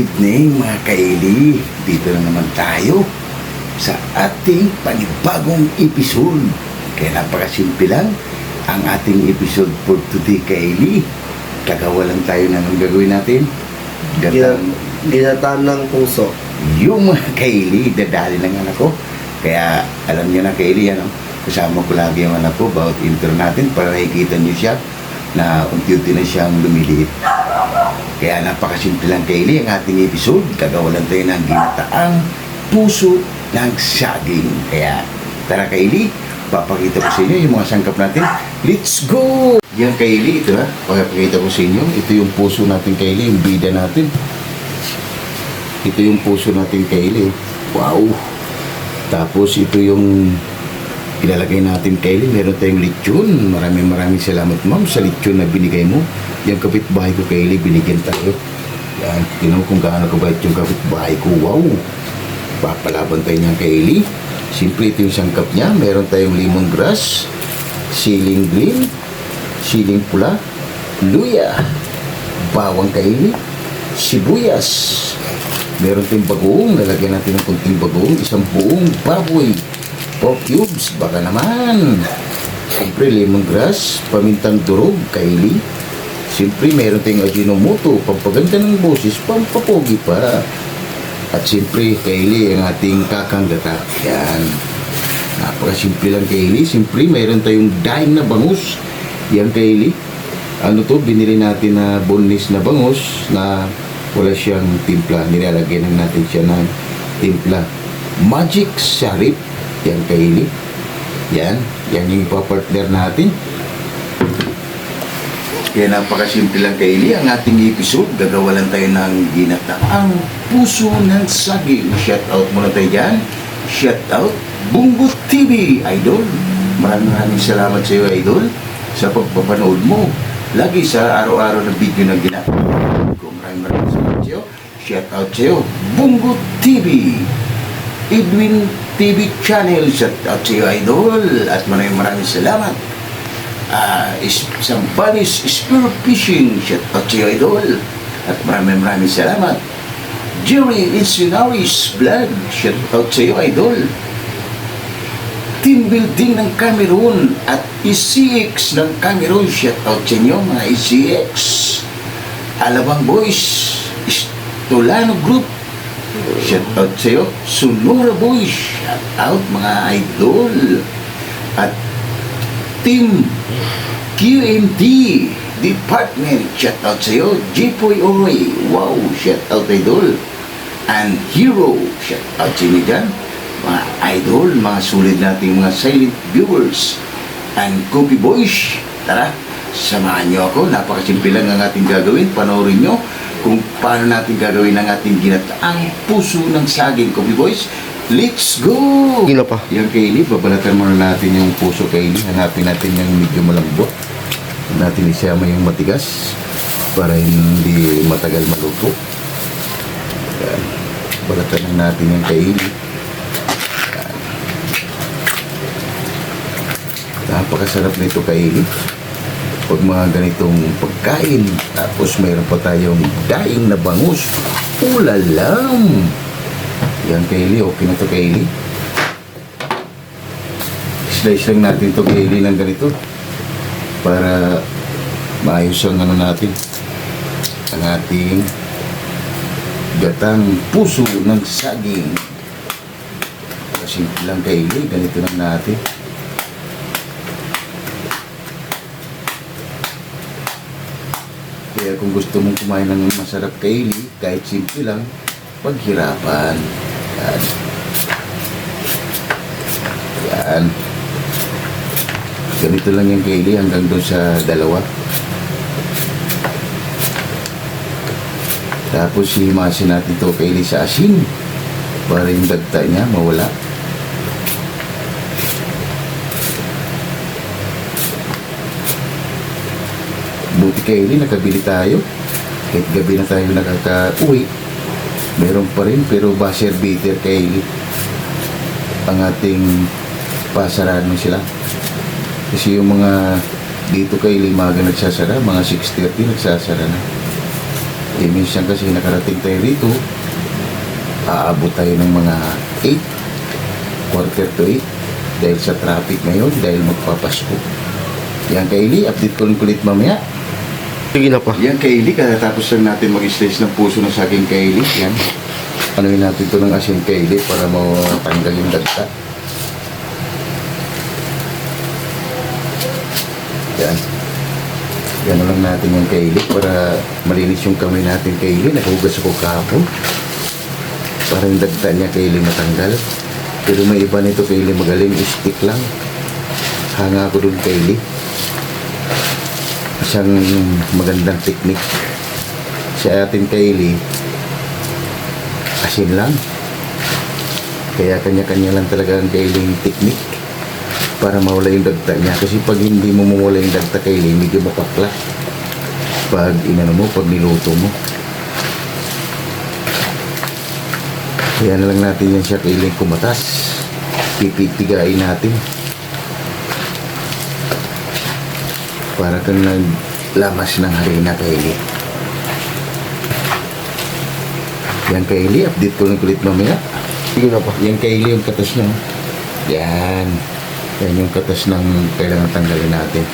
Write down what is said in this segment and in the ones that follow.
evening mga kaili. Dito na naman tayo sa ating panibagong episode. Kaya napakasimple lang ang ating episode for today kaili. Kagawa lang tayo na ng gagawin natin. Gatang Ginataan ng puso. yung mga kaili, dadali ng anak ko. Kaya alam niyo na kaili, ano, kasama ko lagi yung anak ko bawat intro natin para nakikita niyo siya na unti-unti na siyang lumiliit. Kaya napakasimple lang kaili ang ating episode. Gagawa lang tayo ng ginataang puso ng saging. Kaya tara kaili, papakita ko sa inyo yung mga sangkap natin. Let's go! Yan kaili, ito ha. Papakita ko sa inyo. Ito yung puso natin kaili, yung bida natin. Ito yung puso natin kaili. Wow! Tapos ito yung ilalagay natin kaili. Meron tayong lechon. Maraming maraming salamat ma'am sa lechon na binigay mo. Yung kapitbahay ko kaili, binigyan tayo. Yan, tinan kung gaano kabait yung kapitbahay ko. Wow! Papalaban tayo niyang kaili. Simple ito yung sangkap niya. Meron tayong lemongrass, siling green, siling pula, luya, bawang kaili, sibuyas. Meron tayong bagoong, lalagyan natin ng kunting bagoong, isang buong baboy, pork cubes, baka naman. Siyempre, lemongrass, pamintang durog, kaili. Siyempre, meron tayong ajinomoto, pampaganda ng boses, pampapogi pa. At siyempre, kaili, ang ating kakanggata. Yan. Napakasimple lang kaili. Siyempre, meron tayong daing na bangus. Yan kaili. Ano to, binili natin na boneless na bangus na wala siyang timpla. Nilalagyan lang natin siya ng timpla. Magic Sarip. Yan kaili. Yan. Yan yung ipapartner natin. Kaya napakasimple lang kaili ang ating episode. Gagawa lang tayo ng ginataang puso ng saging. Shout out muna tayo dyan. Shout out Bungo TV, Idol. Maraming maraming salamat sa iyo, Idol, sa pagpapanood mo. Lagi sa araw-araw na video na ginagawa. Maraming maraming salamat sa iyo. Shout out sa iyo, Bungo TV. Edwin TV channel. Shout out sa iyo, Idol. At maraming maraming salamat ah is Sampanis Spear Fishing. Shout out to you, idol. At maraming maraming salamat. Jerry Insinaris Vlog. Shout out to you, idol. Team building ng Cameroon at ECX ng Cameroon. Shout out sa inyo mga ECX Alabang Boys Stolano Group. Shout out sa iyo Sonora Boys shout out mga idol. At Team QMT Department, shout out sa iyo. Jipoy Oy, wow, shout out idol. And Hero, shout out sa inyo dyan. Mga idol, mga sulit nating mga silent viewers. And Copy Boys, tara, samahan niyo ako. Napakasimple lang ang ating gagawin. Panoorin niyo kung paano natin gagawin ang ating ginataang puso ng saging. Copy Boys, let's go! Gila pa. Yung kaili, babalatan muna natin yung puso kaili. Hanapin natin yung medyo malambot. Natin isama yung matigas para hindi matagal maluto. Yan. Balatan lang natin yung kaili. Yan. Napakasarap nito kaili. Pag mga ganitong pagkain, tapos mayroon pa tayong daing na bangus. Ulalam! Yan Kaylee, okay na to Kaylee. Slice lang natin to Kaylee ng ganito para maayos ang ano natin ang ating gatang puso ng saging. Simple lang Kaylee, ganito lang natin. Kaya kung gusto mong kumain ng masarap Kaylee, kahit simple lang, paghirapan. Yan. Yan. Ganito lang yung Kaylee hanggang doon sa dalawa. Tapos hihimasin natin to Kaylee sa asin para yung dagta niya mawala. Buti Kaylee, nakabili tayo. Kahit gabi na tayo nakaka-uwi, meron pa rin pero basher beater Kaylee ang ating pasarado sila. Kasi yung mga dito kay Limaga nagsasara, mga 6.30 nagsasara na. Eh, minsan kasi nakarating tayo rito, aabot tayo ng mga 8, quarter to 8, dahil sa traffic ngayon, dahil magpapasko. Yan Kaylee, update ko kulit mamaya. Sige na pa. Yan Kaylee, katapos lang natin mag-slice ng puso ng saging Kaylee. Yan. Anuin natin ito ng asin Kaylee para matanggal yung dagta. Yan. Gano'n lang natin yung Kaylee para malinis yung kamay natin Kaylee. Naghugas ako kahapon. Para yung dagta niya Kaylee matanggal. Pero may iba nito Kaylee magaling. Stick lang. Hanga ako dun Kaylee isang magandang technique. Sa ating Kaylee asin lang. Kaya kanya-kanya lang talaga ang Kaylee technique para mawala yung dagta niya. Kasi pag hindi mo mawala yung dagta Kaylee medyo mapakla. Pag inano mo pag niluto mo. Kaya na lang natin yan siya Kaylee kumatas pipipigain natin para kang naglamas ng harina Kaylee. Yan Kaylee, update ko lang ulit mamaya. Sige na pa. Yan Kaylee yung katas niya. Yan. Yan yung katas ng kailangan tanggalin natin.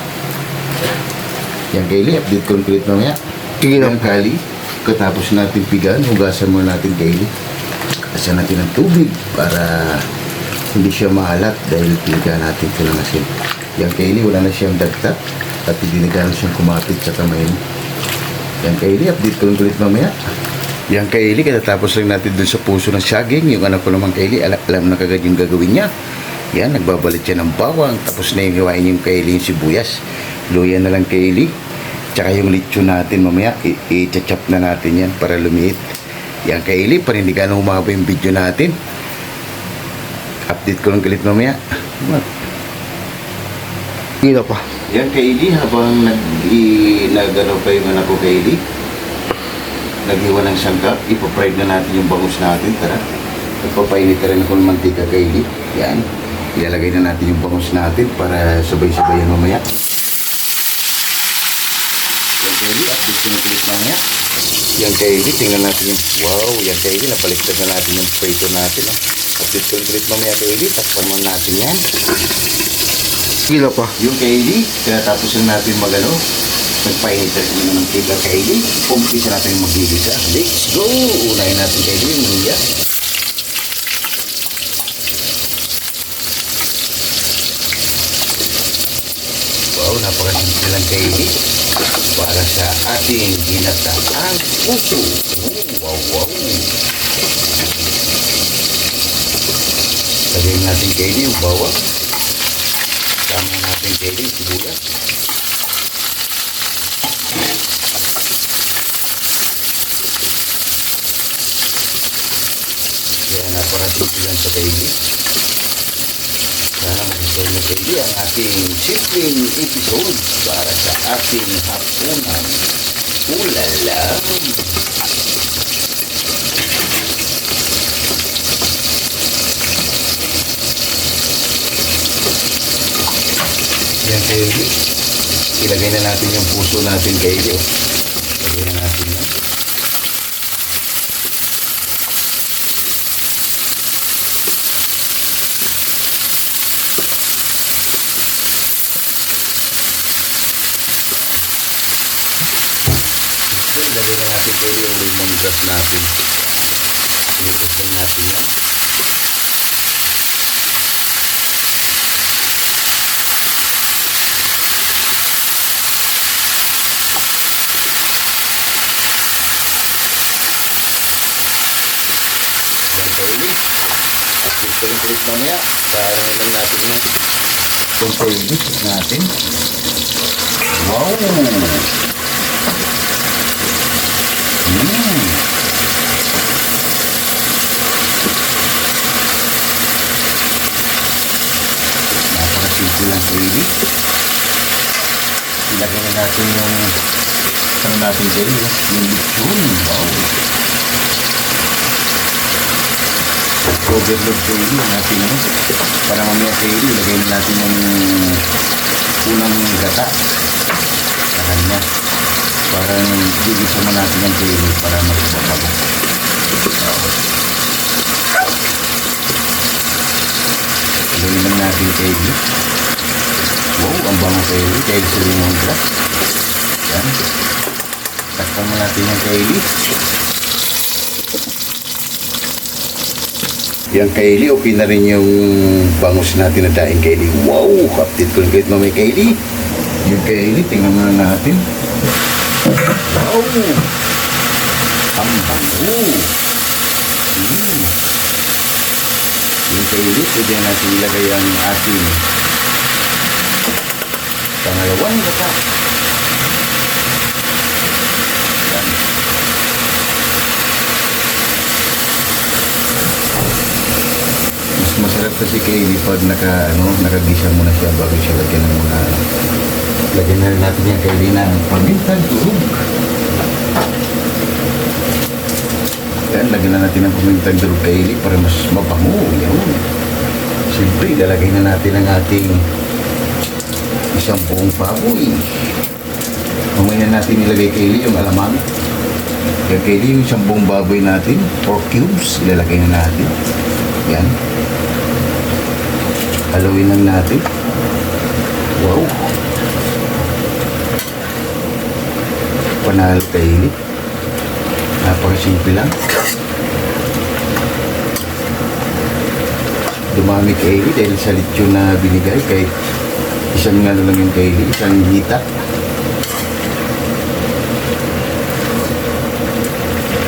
Yan Kaylee, update ko lang ulit mamaya. Sige na Yan Kali, katapos natin pigan, hugasan muna natin Kaylee. Kasan natin ng tubig para hindi siya maalat dahil piga natin ito ng asin. Yan Kaylee, wala na siyang dagta at hindi na gano'n siyang kumapit sa kamay mo. Yan Kaylee, update ko lang ulit mamaya. Yan Kaylee, katatapos lang natin dun sa puso ng saging. Yung anak ko naman Kaylee, alam, alam na kagad yung gagawin niya. Yan, nagbabalit siya ng bawang. Tapos na yung hiwain yung Kaylee yung sibuyas. Luya na lang Kaylee. Tsaka yung lechon natin mamaya, i- i-chachap na natin yan para lumiit. Yan Kaylee, para hindi gano'ng humaba yung video natin. Update ko lang galit mamaya. Na pa. Yan Kaylee, habang nag, nagano pa yung anak ko Kaylee, naghiwa ng sangkap, ipapride na natin yung bangus natin, tara. Ipapainit na rin ako ng mantika Kaylee. Yan. Ilalagay na natin yung bangus natin para sabay-sabay yan mamaya. Yan Kaylee, update ko ng galit mamaya. Yan Kaylee, tingnan natin yung, wow, yan Kaylee, napaliktad na natin yung prito natin. Update ko ng galit mamaya Kaylee, takpan mo natin yan. Na pa. Yung Kaylee, tinatapos na natin magano, nagpainit na rin ng tiga Kaylee. Umpisa natin yung maghihisa. Let's go! Unahin natin Kaylee yung luya. Wow, napakasimple lang Kaylee. Para sa ating ginataang puso. Wow, wow. Lagyan natin Kaylee yung bawang. Tama natin yung sibuyas. Kaya naparating lang sa Kaylee. Sana magustuhan mo Kaylee ang ating simpleng episode para sa ating hapunan. Ulala! Kaylee. Ilagay na natin yung puso natin Kaylee. oh. Ilagay na natin yan. Ilagay na natin Kaylee yung lemongrass natin. Inutusan natin. Yan Kaylee. Update ko rin ulit mamaya. Para naman natin yung kung service natin. Wow! Mm. Napakasimple lang Kaylee. Ilagay na natin yung ano natin Kaylee, yung lechon. Wow! Overload yun natin ano para mamaya kayo ilagay na natin yung unang gata sa kanya Parang gigisa mo natin ang kaili para magpapago. Gawin lang natin kaili. Wow, ang bango kaili. Kaili sa lemongrass. Yan. Takpan mo natin yung kaili. Yung kaili, okay na rin yung bangus natin na daing kaili. Wow! Update ko ulit mo may kaili. Yung kaili, tingnan na natin. Wow! Ang bango! Mm. Yung kaili, pwede na natin ilagay ang ating pangalawang gata. Yan. Masarap kasi kaili pag naka, ano, nakagisa mo na siya bago siya lagyan ng mga lagyan na rin natin yung kaili ng pamintang durog. Yan, lagyan na natin ng pamintang durog kaili para mas mabango. Yan. Siyempre, ilalagay na natin ang ating isang buong baboy. Mamaya natin ilagay kaili yung alaman. Yung kaili yung isang buong baboy natin, 4 cubes, ilalagay na natin. Yan. Haluin lang natin. Wow. Panalo kaili. Napakasimple lang. Dumami kaili dahil sa lechon na binigay kahit isang ano lang yung kaili, isang hita.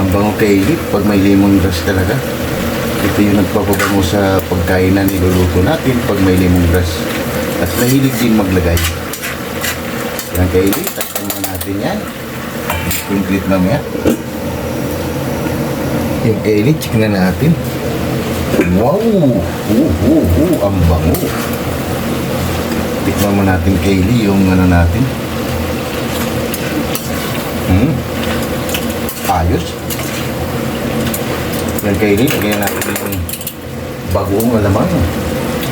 Ang bango kaili pag may lemongrass talaga. Ito yung nagpapabango sa pagkain na niluluto natin pag may lemongrass. At mahilig din maglagay. Yan kaili, takpan natin yan. Complete mamaya. Yung kaili, check na natin. Wow! Uh, uh, uh, ang bango. Tikman mo natin kaili yung ano natin. Hmm. Ayos. Yan kaili, lagyan natin yung bagoong alamang.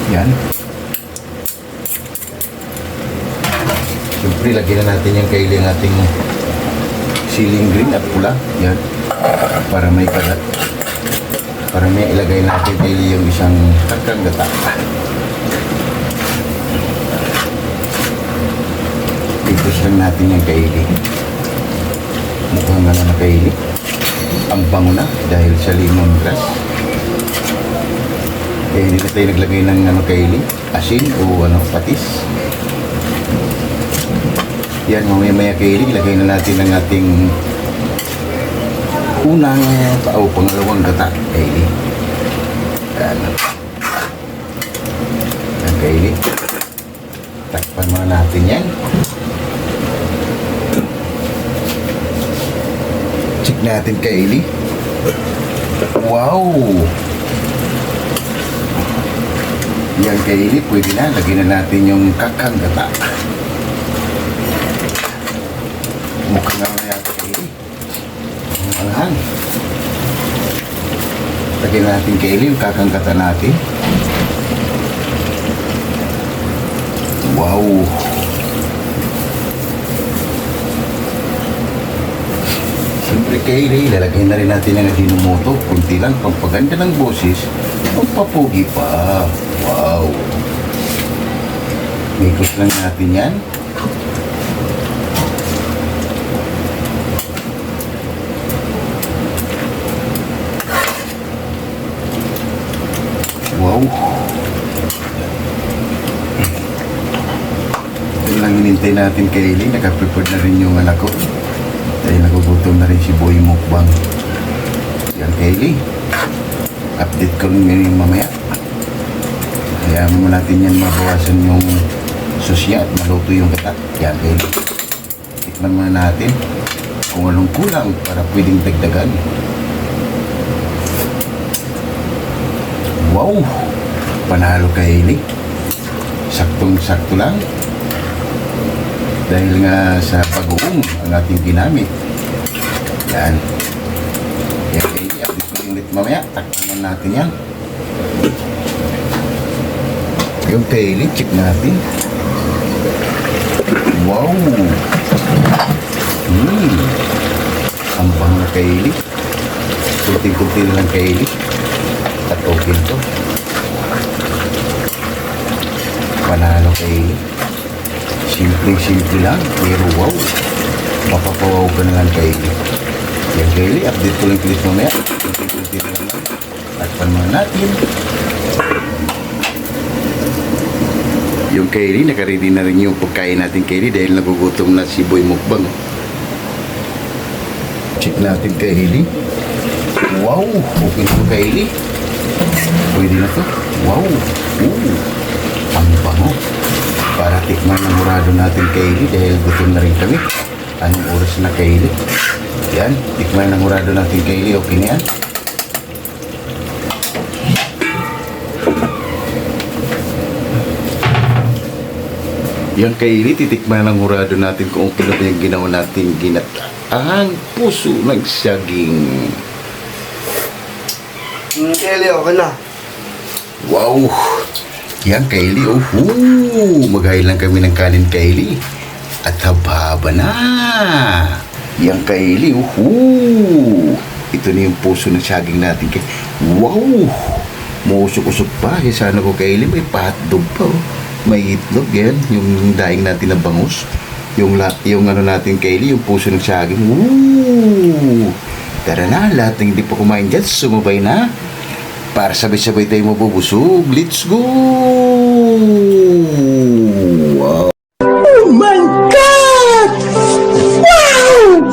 Yan. Siyempre, lagyan na natin yung kaili ng ating ceiling green at pula. Yan. Para may kalat. Para may ilagay natin kaili yung isang kakang gata. Ipos lang natin yung kaili. Mukhang ano na kaili. Ang bango na dahil sa lemongrass. Kaya hindi na tayo naglagay ng ano kaili. Asin o ano patis. Yan, mamaya maya kaili. Ilagay na natin ang ating unang o pangalawang gata kaili. Yan. Yan kaili. Takpan muna natin yan. Natin kaili. Wow! Yan kaili, pwede na. Lagyan na natin yung kakang gata. Mukhang na yata kaili. Malahan. Lagyan natin kaili yung kakang gata natin. Wow! Siyempre kaili, lalagay na rin natin ang Ajinomoto. Kunti lang, pampaganda ng boses. Pampapugi pa. Wow! Mikos lang natin yan. Wow! Yun lang hinintay natin kay Eileen. Nakaprepared na rin yung anak ko. Dahil nagugutom na rin si Boy Mukbang. Yan Eileen. Update ko rin ngayon mamaya. Hayaan mo natin yan mabawasan yung susya at maluto yung gata. Yan Eileen. Tikman muna natin kung anong kulang para pwedeng dagdagan. Wow! Panalo kay Eileen. Saktong-sakto lang dahil nga sa pag-uong ang ating ginamit. Yan. Yan kayo, update ko yung ulit mamaya. Takpan natin yan. Yung kaili, check natin. Wow! Hmm. Ang bang na kaili. Kunti-kunti na lang kaili. At okay to. Panalo kaili. Simple-simple lang. Pero wow. Mapapawaw ka na lang kaili. Yan kaili. Update ko lang please mamaya. Kunti-kunti na lang. At panuhan natin. Yung Kairi, nakaready na rin yung pagkain natin Kairi dahil nagugutom na si Boy Mukbang. Check natin Hailey. Wow! Okay na Hailey. Pwede na to. Wow! Ooh! Ang bango. Para tikman ng murado natin Hailey dahil gutom na rin kami. Anong oras na Hailey? Yan, tikman ng murado natin Hailey. Okay na yan? Yung kaili, titikman ng murado natin kung ano ba yung ginawa natin ginataang puso ng saging. Hmm, Kelly, okay na. Wow! Yan, Kaili. Oh, hoo! Maghain lang kami ng kanin, Kaili. At haba na! Yan, Kaili. Oh, hoo! Ito na yung puso ng saging natin. Kay... Wow! Mausok-usok pa. Eh, sana ko, Kaili, may patdog pa. Oh. May itlog, yan. Yung daing natin na bangus. Yung, la- yung ano natin, Kaili, yung puso ng saging. Woo! Tara na, lahat ng hindi pa kumain dyan, sumabay na para sabay-sabay tayo mabubusog. Let's go! My God! Wow!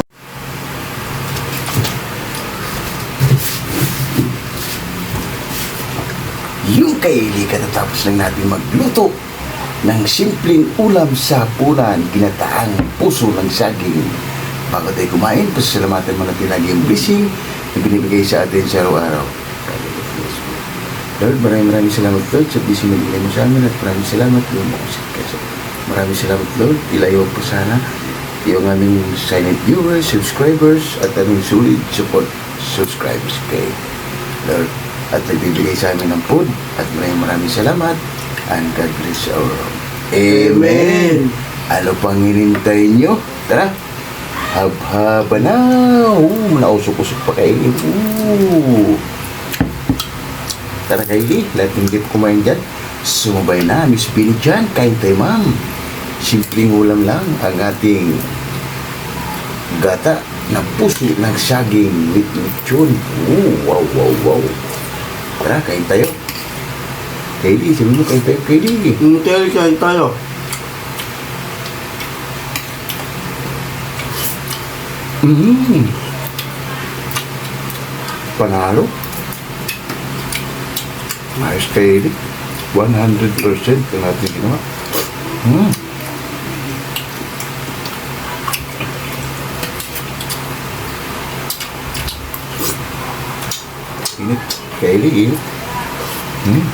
Yung kaili katatapos lang natin magluto ng simpleng ulam sa punan, ginataang puso ng saging. Bago tayo kumain, pasalamatan mo natin lagi yung blessing na binibigay sa atin sa araw-araw. Lord, maraming maraming salamat Lord sa blessing na binigay mo sa amin at maraming salamat Lord mo kasi. Maraming salamat Lord, ilayo po sana yung aming silent viewers, subscribers at aming sulit support subscribers kay Lord at nagbibigay sa amin ng food at maraming maraming salamat and God bless our Amen! Ano pang hinintay nyo? Tara! Hab-haba na! Oo, nausok-usok pa kayo. Oo! Tara kaili, lahat ng kumain dyan. Sumabay na, Miss Bini dyan, kain tayo ma'am. Simpleng ulam lang ang ating gata na puso ng saging with lechon. Oh, wow, wow, wow. Tara, kain tayo. Kaili, sabi mo kain tayo, Kaili. Hmm, Kelly, kain tayo. Mm. Panalo. Ayos Kaili. 100% ang ating ginawa. Mm. Init. Kaili, init. Mm.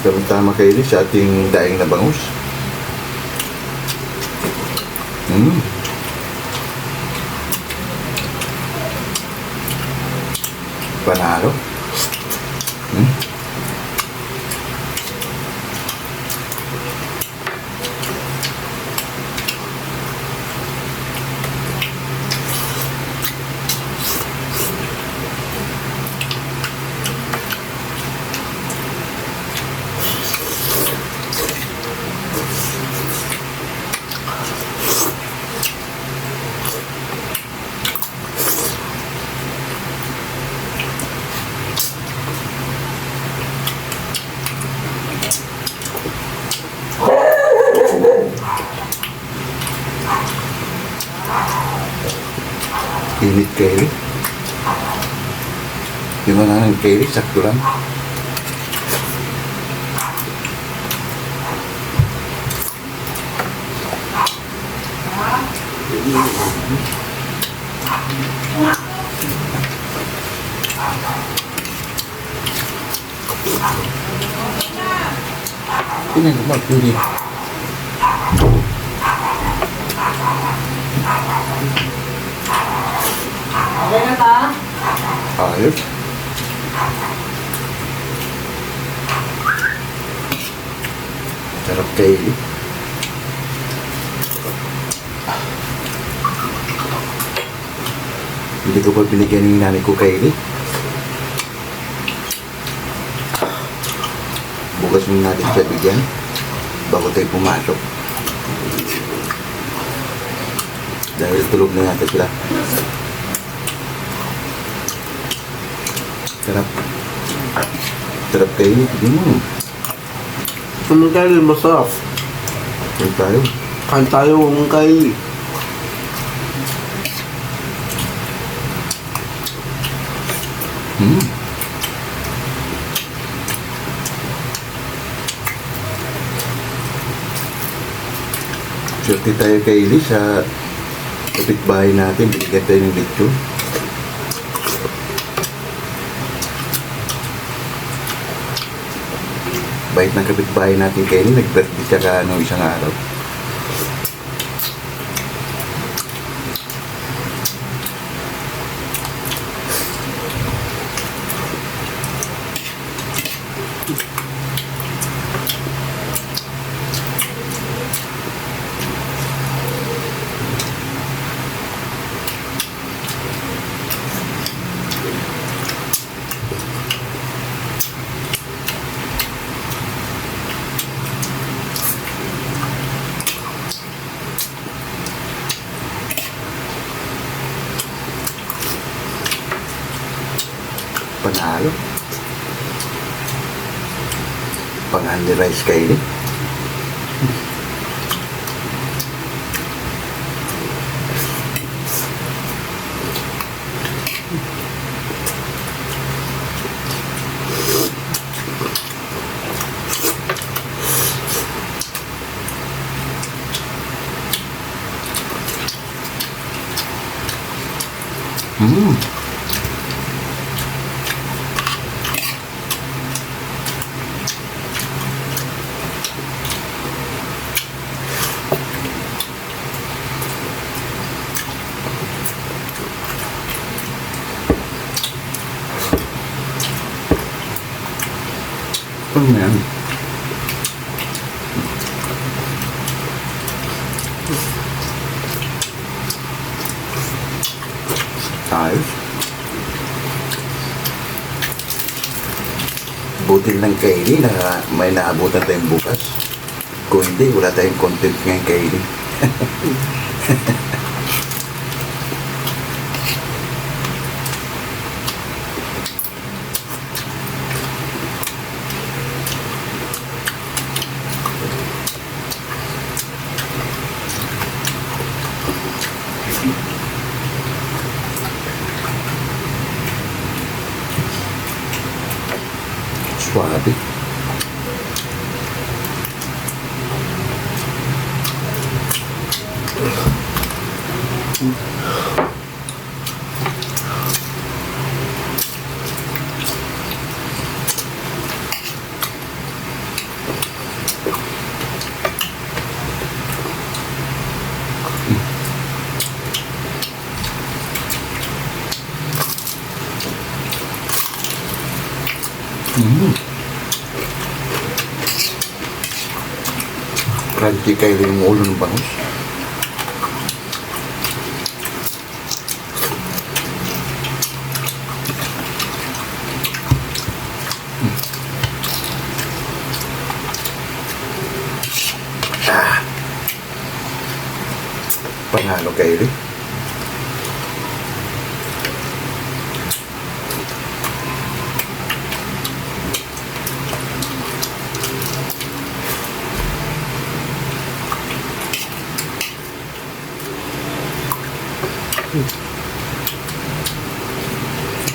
Tama-tama Kaili sa ating daing na bangus. Mm. Panalo. Mm. Init kaili. Yung mga ng kaili, sakto lang. Ini naman, ini. Okay na ba? Ayos. Sarap kay Hindi ko pa binigyan ng nanay ko kay eh. Bukas mo natin siya bigyan bago tayo pumasok. Dahil tulog na natin sila. Sarap. Sarap kayo. Eh. Hindi mo. Ang Kylie, masarap. Sarap tayo. Kain tayo, ang Kylie. Hmm. Swerte tayo kay Eli sa kapitbahay natin. Bigyan tayo ng lechon. Bait ng kapitbahay natin kay Eli. Nag-birthday siya ka ano, isang araw. Panalo. Pang-only rice kay Eli. Mm. Ano yan? Ayos. Buti lang Kylie na may naabutan tayong bukas. Kung hindi, wala tayong content ngayon Kylie. Suwabe. Mm. Crunchy kayo yung ulo ng bangus. Ah. Panalo kayo rin.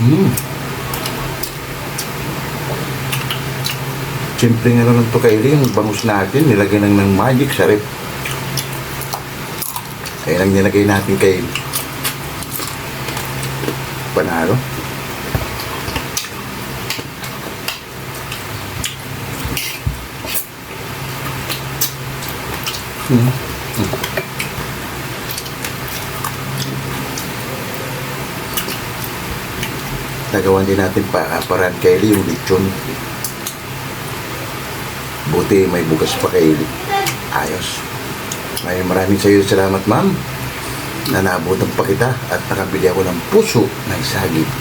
Mm. Siyempre nga lang to Kylie, yung bangus natin, nilagay lang ng magic sa rep. Kaya nilagay natin kay Panalo. Mm. Nagawan din natin pa paran kay yung lechon. Buti may bukas pa kay. Ayos. Maraming maraming sa iyo salamat, ma'am. na naabutan pa kita at nakabili ako ng puso ng saging.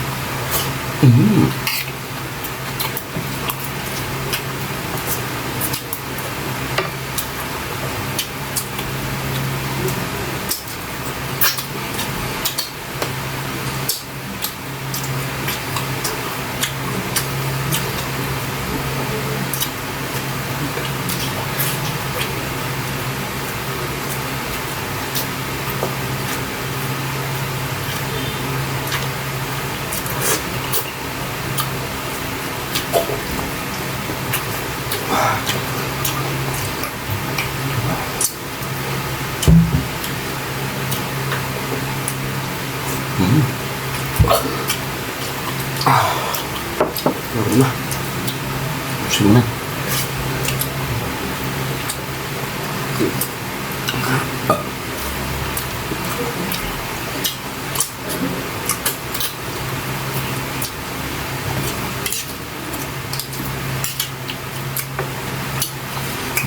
Mm. Ano na? Busing na.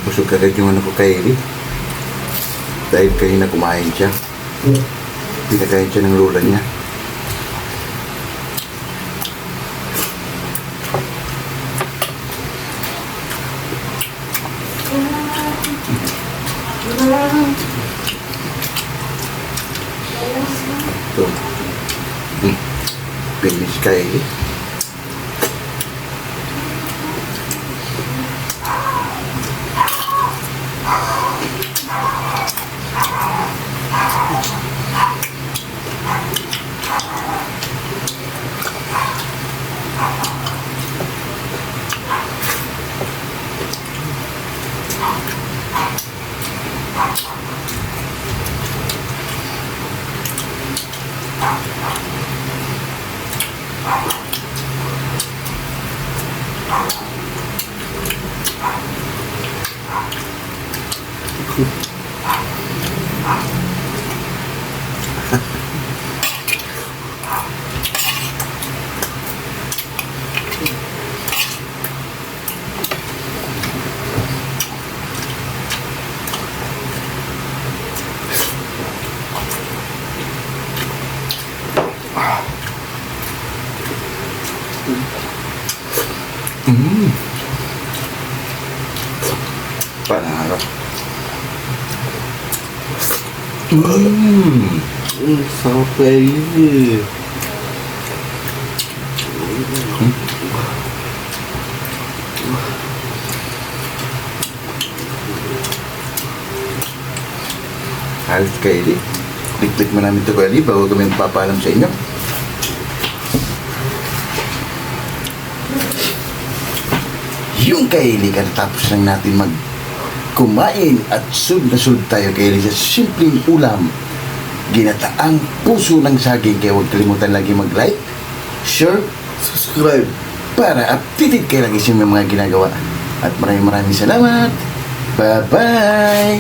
Busog agad yung ano ko kay Eli. Dahil kayo kumain siya. Pinakain siya ng lola niya. So, hmm. Finish kay Eli. Mm. Pangarap. Mm. Ang sarap kay Eli. Halos kay Eli. Liklik mo namin ito kay Eli bago kami magpapaalam sa inyo. Yung kay Eli, katapos lang natin mag kumain at sud na sud tayo kay Eli sa simpleng ulam. Ginataang puso ng saging kaya huwag kalimutan lagi mag-like, share, Subscribe. para updated kayo lagi sa mga ginagawa. At maraming maraming salamat. Bye-bye!